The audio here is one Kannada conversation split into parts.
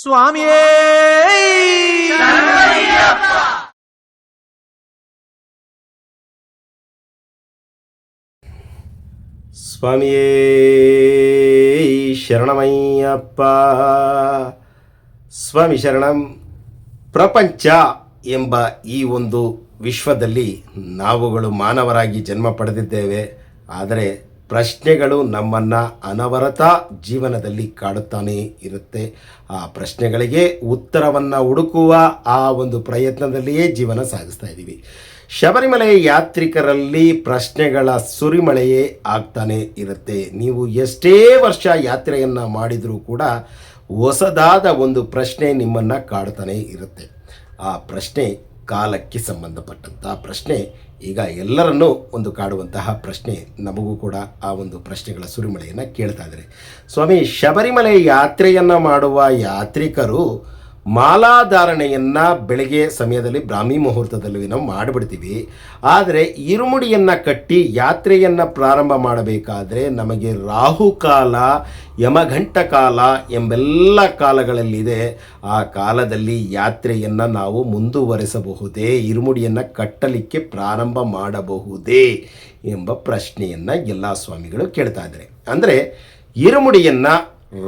ಸ್ವಾಮಿಯೇ! ಸ್ವಾಮಿಯೇ, ಶರಣಮಯ್ಯಪ್ಪ. ಸ್ವಾಮಿ ಶರಣಂ, ಪ್ರಪಂಚ ಎಂಬ ಈ ಒಂದು ವಿಶ್ವದಲ್ಲಿ ನಾವುಗಳು ಮಾನವರಾಗಿ ಜನ್ಮ ಪಡೆದಿದ್ದೇವೆ. ಆದರೆ ಪ್ರಶ್ನೆಗಳು ನಮ್ಮನ್ನು ಅನವರತ ಜೀವನದಲ್ಲಿ ಕಾಡುತ್ತಾನೆ ಇರುತ್ತೆ. ಆ ಪ್ರಶ್ನೆಗಳಿಗೆ ಉತ್ತರವನ್ನು ಹುಡುಕುವ ಆ ಒಂದು ಪ್ರಯತ್ನದಲ್ಲಿಯೇ ಜೀವನ ಸಾಗಿಸ್ತಾ ಇದ್ದೀವಿ. ಶಬರಿಮಲೆ ಯಾತ್ರಿಕರಲ್ಲಿ ಪ್ರಶ್ನೆಗಳ ಸುರಿಮಳೆಯೇ ಆಗ್ತಾನೆ ಇರುತ್ತೆ. ನೀವು ಎಷ್ಟೇ ವರ್ಷ ಯಾತ್ರೆಯನ್ನು ಮಾಡಿದರೂ ಕೂಡ ಹೊಸದಾದ ಒಂದು ಪ್ರಶ್ನೆ ನಿಮ್ಮನ್ನು ಕಾಡ್ತಾನೆ ಇರುತ್ತೆ. ಆ ಪ್ರಶ್ನೆ ಕಾಲಕ್ಕೆ ಸಂಬಂಧಪಟ್ಟಂಥ ಪ್ರಶ್ನೆ ಈಗ ಎಲ್ಲರನ್ನೂ ಒಂದು ಕಾಡುವಂತಹ ಪ್ರಶ್ನೆ, ನಮಗೂ ಕೂಡ ಆ ಒಂದು ಪ್ರಶ್ನೆಗಳ ಸುರಿಮಳೆಯನ್ನು ಕೇಳ್ತಾ ಇದ್ದಾರೆ. ಸ್ವಾಮಿ, ಶಬರಿಮಲೆ ಯಾತ್ರೆಯನ್ನು ಮಾಡುವ ಯಾತ್ರಿಕರು ಮಾಲಾಧಾರಣೆಯನ್ನು ಬೆಳಗ್ಗೆ ಸಮಯದಲ್ಲಿ ಬ್ರಾಹ್ಮಿ ಮುಹೂರ್ತದಲ್ಲಿ ನಾವು ಮಾಡಿಬಿಡ್ತೀವಿ. ಆದರೆ ಇರುಮುಡಿಯನ್ನು ಕಟ್ಟಿ ಯಾತ್ರೆಯನ್ನು ಪ್ರಾರಂಭ ಮಾಡಬೇಕಾದ್ರೆ ನಮಗೆ ರಾಹುಕಾಲ ಯಮಘಂಟ ಕಾಲ ಎಂಬೆಲ್ಲ ಕಾಲಗಳಲ್ಲಿದೆ. ಆ ಕಾಲದಲ್ಲಿ ಯಾತ್ರೆಯನ್ನು ನಾವು ಮುಂದುವರೆಸಬಹುದೇ ಇರುಮುಡಿಯನ್ನು ಕಟ್ಟಲಿಕ್ಕೆ ಪ್ರಾರಂಭ ಮಾಡಬಹುದೇ ಎಂಬ ಪ್ರಶ್ನೆಯನ್ನು ಎಲ್ಲ ಸ್ವಾಮಿಗಳು ಕೇಳ್ತಾ ಇದ್ದಾರೆ. ಅಂದರೆ ಇರುಮುಡಿಯನ್ನು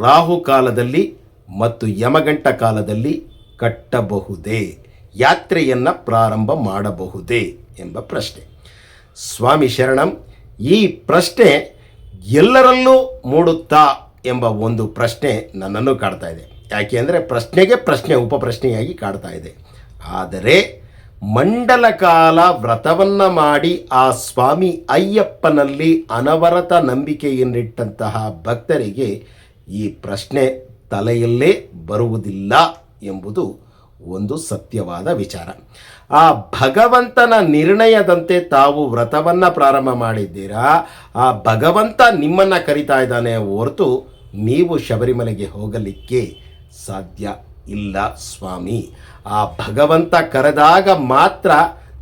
ರಾಹುಕಾಲದಲ್ಲಿ ಮತ್ತು ಯಮಗಂಟ ಕಾಲದಲ್ಲಿ ಕಟ್ಟಬಹುದೇ? ಯಾತ್ರೆಯನ್ನು ಪ್ರಾರಂಭ ಮಾಡಬಹುದೇ? ಎಂಬ ಪ್ರಶ್ನೆ. ಸ್ವಾಮಿ ಶರಣಂ, ಈ ಪ್ರಶ್ನೆ ಎಲ್ಲರಲ್ಲೂ ಮೂಡುತ್ತಾ ಎಂಬ ಒಂದು ಪ್ರಶ್ನೆ ನನ್ನನ್ನು ಕಾಡ್ತಾ ಇದೆ. ಯಾಕೆ ಅಂದರೆ ಪ್ರಶ್ನೆಗೆ ಪ್ರಶ್ನೆ, ಉಪಪ್ರಶ್ನೆಯಾಗಿ ಕಾಡ್ತಾ ಇದೆ. ಆದರೆ ಮಂಡಲ ಕಾಲ ವ್ರತವನ್ನು ಮಾಡಿ ಆ ಸ್ವಾಮಿ ಅಯ್ಯಪ್ಪನಲ್ಲಿ ಅನವರತ ನಂಬಿಕೆಯನ್ನಿಟ್ಟಂತಹ ಭಕ್ತರಿಗೆ ಈ ಪ್ರಶ್ನೆ ತಲೆಯಲ್ಲೇ ಬರುವುದಿಲ್ಲ ಎಂಬುದು ಒಂದು ಸತ್ಯವಾದ ವಿಚಾರ. ಆ ಭಗವಂತನ ನಿರ್ಣಯದಂತೆ ತಾವು ವ್ರತವನ್ನು ಪ್ರಾರಂಭ ಮಾಡಿದ್ದೀರಾ? ಆ ಭಗವಂತ ನಿಮ್ಮನ್ನು ಕರಿತಾ ಇದ್ದಾನೆ ಹೊರತು ನೀವು ಶಬರಿಮಲೆಗೆ ಹೋಗಲಿಕ್ಕೆ ಸಾಧ್ಯ ಇಲ್ಲ ಸ್ವಾಮಿ. ಆ ಭಗವಂತ ಕರೆದಾಗ ಮಾತ್ರ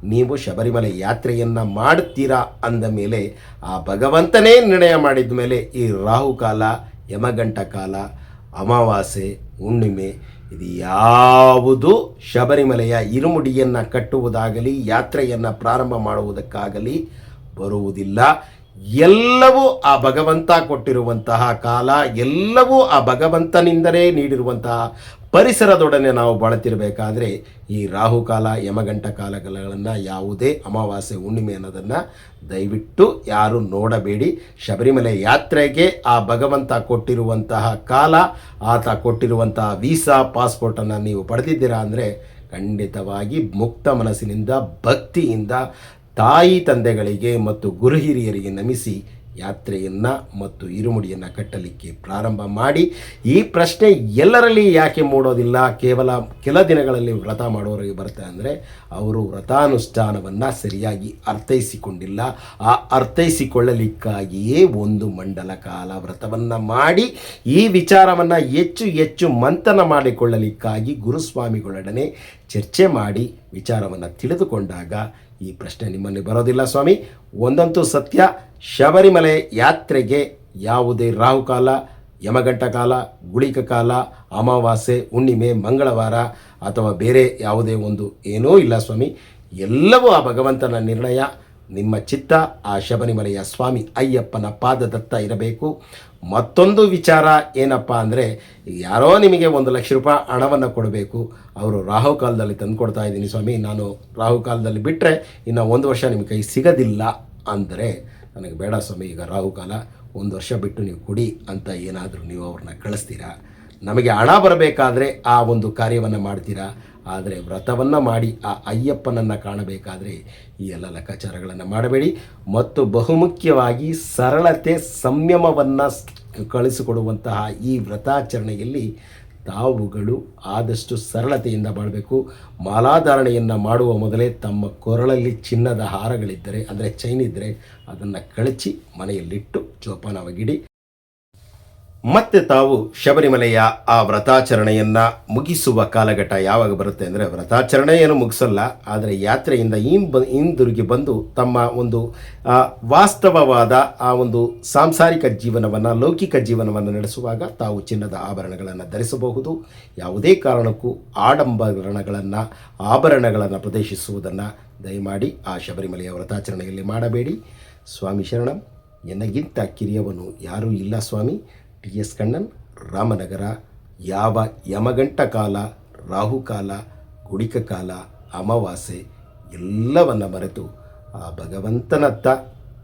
ನೀವು ಶಬರಿಮಲೆ ಯಾತ್ರೆಯನ್ನು ಮಾಡುತ್ತೀರಾ ಅಂದ ಮೇಲೆ ಆ ಭಗವಂತನೇ ನಿರ್ಣಯ ಮಾಡಿದ ಮೇಲೆ ಈ ರಾಹುಕಾಲ ಯಮಗಂಟ ಕಾಲ ಅಮಾವಾಸ್ಯೆ, ಹುಣ್ಣಿಮೆ, ಇದು ಯಾವುದು ಶಬರಿಮಲೆಯ ಇರುಮುಡಿಯನ್ನು ಕಟ್ಟುವುದಾಗಲಿ, ಯಾತ್ರೆಯನ್ನು ಪ್ರಾರಂಭ ಮಾಡುವುದಕ್ಕಾಗಲಿ ಬರುವುದಿಲ್ಲ. ಎಲ್ಲವೂ ಆ ಭಗವಂತ ಕೊಟ್ಟಿರುವಂತಹ ಕಾಲ, ಎಲ್ಲವೂ ಆ ಭಗವಂತನಿಂದಲೇ ನೀಡಿರುವಂತಹ ಪರಿಸರದೊಡನೆ ನಾವು ಬಾಳುತ್ತಿರಬೇಕಾದ್ರೆ ಈ ರಾಹುಕಾಲ, ಯಮಗಂಟ ಕಾಲಗಳನ್ನು ಯಾವುದೇ ಅಮಾವಾಸ್ಯೆ, ಹುಣ್ಣಿಮೆ ಅನ್ನೋದನ್ನು ದಯವಿಟ್ಟು ಯಾರು ನೋಡಬೇಡಿ. ಶಬರಿಮಲೆ ಯಾತ್ರೆಗೆ ಆ ಭಗವಂತ ಕೊಟ್ಟಿರುವಂತಹ ಕಾಲ, ಆತ ಕೊಟ್ಟಿರುವಂತಹ ವೀಸಾ ಪಾಸ್ಪೋರ್ಟನ್ನು ನೀವು ಪಡೆದಿದ್ದೀರಾ ಅಂದರೆ ಖಂಡಿತವಾಗಿ ಮುಕ್ತ ಮನಸ್ಸಿನಿಂದ, ಭಕ್ತಿಯಿಂದ ತಾಯಿ ತಂದೆಗಳಿಗೆ ಮತ್ತು ಗುರು ಹಿರಿಯರಿಗೆ ನಮಿಸಿ ಯಾತ್ರೆಯನ್ನು ಮತ್ತು ಇರುಮುಡಿಯನ್ನು ಕಟ್ಟಲಿಕ್ಕೆ ಪ್ರಾರಂಭ ಮಾಡಿ, ಈ ಪ್ರಶ್ನೆ ಎಲ್ಲರಲ್ಲಿ ಯಾಕೆ ಮೂಡೋದಿಲ್ಲ? ಕೇವಲ ಕೆಲ ದಿನಗಳಲ್ಲಿ ವ್ರತ ಮಾಡೋರಿಗೆ ಬರುತ್ತೆ ಅಂದರೆ ಅವರು ವ್ರತಾನುಷ್ಠಾನವನ್ನು ಸರಿಯಾಗಿ ಅರ್ಥೈಸಿಕೊಂಡಿಲ್ಲ. ಆ ಅರ್ಥೈಸಿಕೊಳ್ಳಲಿಕ್ಕಾಗಿಯೇ ಒಂದು ಮಂಡಲ ಕಾಲ ವ್ರತವನ್ನು ಮಾಡಿ, ಈ ವಿಚಾರವನ್ನು ಹೆಚ್ಚು ಹೆಚ್ಚು ಮಂಥನ ಮಾಡಿಕೊಳ್ಳಲಿಕ್ಕಾಗಿ ಗುರುಸ್ವಾಮಿಗಳೊಡನೆ ಚರ್ಚೆ ಮಾಡಿ, ವಿಚಾರವನ್ನು ತಿಳಿದುಕೊಂಡಾಗ ಈ ಪ್ರಶ್ನೆ ನಿಮ್ಮಲ್ಲಿ ಬರೋದಿಲ್ಲ ಸ್ವಾಮಿ. ಒಂದಂತೂ ಸತ್ಯ, ಶಬರಿಮಲೆ ಯಾತ್ರೆಗೆ ಯಾವುದೇ ರಾಹುಕಾಲ ಯಮಗಂಟ ಕಾಲ, ಗುಳಿಕ ಕಾಲ, ಅಮಾವಾಸ್ಯೆ, ಹುಣ್ಣಿಮೆ, ಮಂಗಳವಾರ ಅಥವಾ ಬೇರೆ ಯಾವುದೇ ಒಂದು ಏನೂ ಇಲ್ಲ ಸ್ವಾಮಿ. ಎಲ್ಲವೂ ಆ ಭಗವಂತನ ನಿರ್ಣಯ. ನಿಮ್ಮ ಚಿತ್ತ, ಆ ಶಬರಿಮಲೆಯ ಸ್ವಾಮಿ ಅಯ್ಯಪ್ಪನ ಪಾದದತ್ತ ಇರಬೇಕು. ಮತ್ತೊಂದು ವಿಚಾರ ಏನಪ್ಪ ಅಂದರೆ, ಯಾರೋ ನಿಮಗೆ ಒಂದು ಲಕ್ಷ ರೂಪಾಯಿ ಹಣವನ್ನು ಕೊಡಬೇಕು. ಅವರು ರಾಹುಕಾಲದಲ್ಲಿ ತಂದು ಕೊಡ್ತಾ ಇದ್ದೀನಿ ಸ್ವಾಮಿ. ನಾನು ರಾಹುಕಾಲದಲ್ಲಿ ಬಿಟ್ಟರೆ ಇನ್ನು ಒಂದು ವರ್ಷ ನಿಮ್ಮ ಕೈ ಸಿಗೋದಿಲ್ಲ ಅಂದರೆ, ನನಗೆ ಬೇಡ ಸ್ವಾಮಿ, ಈಗ ರಾಹುಕಾಲ, ಒಂದು ವರ್ಷ ಬಿಟ್ಟು ನೀವು ಕೊಡಿ ಅಂತ ಏನಾದರೂ ನೀವು ಅವ್ರನ್ನ ಕಳಿಸ್ತೀರಾ? ನಮಗೆ ಹಣ ಬರಬೇಕಾದ್ರೆ ಆ ಒಂದು ಕಾರ್ಯವನ್ನು ಮಾಡ್ತೀರಾ? ಆದರೆ ವ್ರತವನ್ನು ಮಾಡಿ ಆ ಅಯ್ಯಪ್ಪನನ್ನು ಕಾಣಬೇಕಾದರೆ ಈ ಎಲ್ಲ ಲೆಕ್ಕಾಚಾರಗಳನ್ನು ಮಾಡಬೇಡಿ. ಮತ್ತು ಬಹುಮುಖ್ಯವಾಗಿ ಸರಳತೆ ಸಂಯಮವನ್ನು ಕಳಿಸಿಕೊಡುವಂತಹ ಈ ವ್ರತಾಚರಣೆಯಲ್ಲಿ ತಾವುಗಳು ಆದಷ್ಟು ಸರಳತೆಯಿಂದ ಮಾಡಬೇಕು. ಮಾಲಾಧಾರಣೆಯನ್ನು ಮಾಡುವ ಮೊದಲೇ ತಮ್ಮ ಕೊರಳಲ್ಲಿ ಚಿನ್ನದ ಹಾರಗಳಿದ್ದರೆ, ಅಂದರೆ ಚೈನ್ ಇದ್ದರೆ ಅದನ್ನು ಕಳಚಿ ಮನೆಯಲ್ಲಿಟ್ಟು ಜೋಪಾನವಾಗಿಡಿ ಮತ್ತೆ ತಾವು ಶಬರಿಮಲೆಯ ಆ ವ್ರತಾಚರಣೆಯನ್ನ ಮುಗಿಸುವ ಕಾಲಘಟ್ಟ ಯಾವಾಗ ಬರುತ್ತೆ ಅಂದರೆ ಏನು ಮುಗಿಸಲ್ಲ, ಆದರೆ ಯಾತ್ರೆಯಿಂದ ಇನ್ ಬ, ಹಿಂದಿರುಗಿ ಬಂದು ತಮ್ಮ ಒಂದು ವಾಸ್ತವವಾದ ಆ ಒಂದು ಸಾಂಸಾರಿಕ ಜೀವನವನ್ನು, ಲೌಕಿಕ ಜೀವನವನ್ನು ನಡೆಸುವಾಗ ತಾವು ಚಿನ್ನದ ಆಭರಣಗಳನ್ನು ಧರಿಸಬಹುದು. ಯಾವುದೇ ಕಾರಣಕ್ಕೂ ಆಡಂಬರಣಗಳನ್ನು ಆಭರಣಗಳನ್ನು ಪ್ರದರ್ಶಿಸುವುದನ್ನು ದಯಮಾಡಿ ಆ ಶಬರಿಮಲೆಯ ವ್ರತಾಚರಣೆಯಲ್ಲಿ ಮಾಡಬೇಡಿ. ಸ್ವಾಮಿ ಶರಣಂ, ಎನ್ನಗಿಂತ ಕಿರಿಯವನು ಯಾರೂ ಇಲ್ಲ ಸ್ವಾಮಿ. ಟಿ ಎಸ್ ಕಣ್ಣನ್, ರಾಮನಗರ, ಯಾವ ಯಮಗಂಟ ಕಾಲ ರಾಹುಕಾಲ ಗುಡಿಕ ಕಾಲ, ಅಮಾವಾಸ್ಯೆ ಎಲ್ಲವನ್ನು ಮರೆತು ಆ ಭಗವಂತನತ್ತ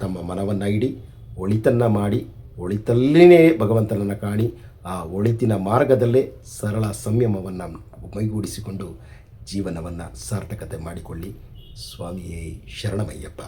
ತಮ್ಮ ಮನವನ್ನು ಇಡಿ ಒಳಿತನ್ನು ಮಾಡಿ, ಒಳಿತಲ್ಲಿನೇ ಭಗವಂತನನ್ನು ಕಾಣಿ, ಆ ಒಳಿತಿನ ಮಾರ್ಗದಲ್ಲೇ ಸರಳ ಸಂಯಮವನ್ನು ಮೈಗೂಡಿಸಿಕೊಂಡು ಜೀವನವನ್ನು ಸಾರ್ಥಕತೆ ಮಾಡಿಕೊಳ್ಳಿ. ಸ್ವಾಮಿಯೇ ಶರಣಮಯ್ಯಪ್ಪ.